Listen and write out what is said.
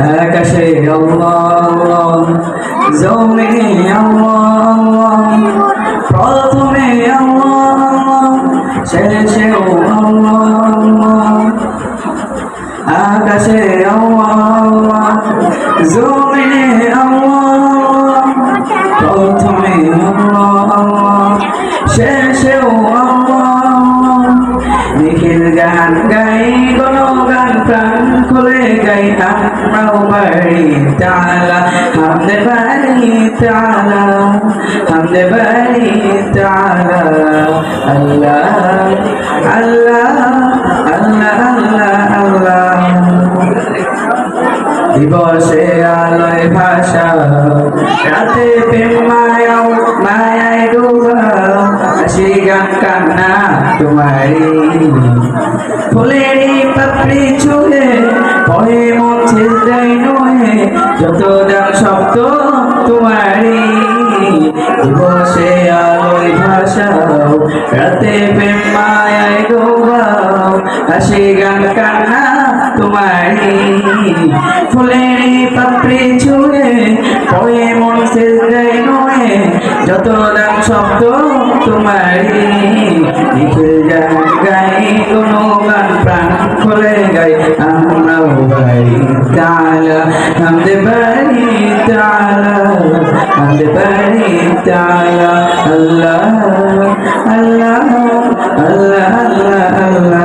আকাশে আল্লাহ জমিনে আল্লাহ প্রথমে আল্লাহ শেষেও আল্লাহ আকাশে আল্লাহ জমিনে আল্লাহ প্রথমে আল্লাহ শেষেও আল্লাহ নিখিল গান গাই গণ গান প্রাণ বাড়ি তালা হামদে বাড়ি তালা হামদে বাড়ি তালা আল্লাহ আল্লাহ আল্লাহ আল্লাহ আল্লাহ দিবসে আলোয় ভাষা রাতে প্রেম মায়াও মায়ায় ডুবা হাসি গান কান্না তোমারি ফুলেরই পাপড়ি পরে হৃদয় নহে যত দাম শব্দ তোমারি বসে আলোয় ভাষাও রাতে প্রেম মায়ায় ডোবাও হাসি গান কান্না তোমারি ফুলের পাপড়ি ছুঁয়ে পয়ে মন হৃদয় নহে যত দাম শব্দ তোমারি নিখিল গান গাই কোনো গান প্রাণ খোলে تعالى حمد باري تعالى حمد باري تعالى الله الله الله الله الله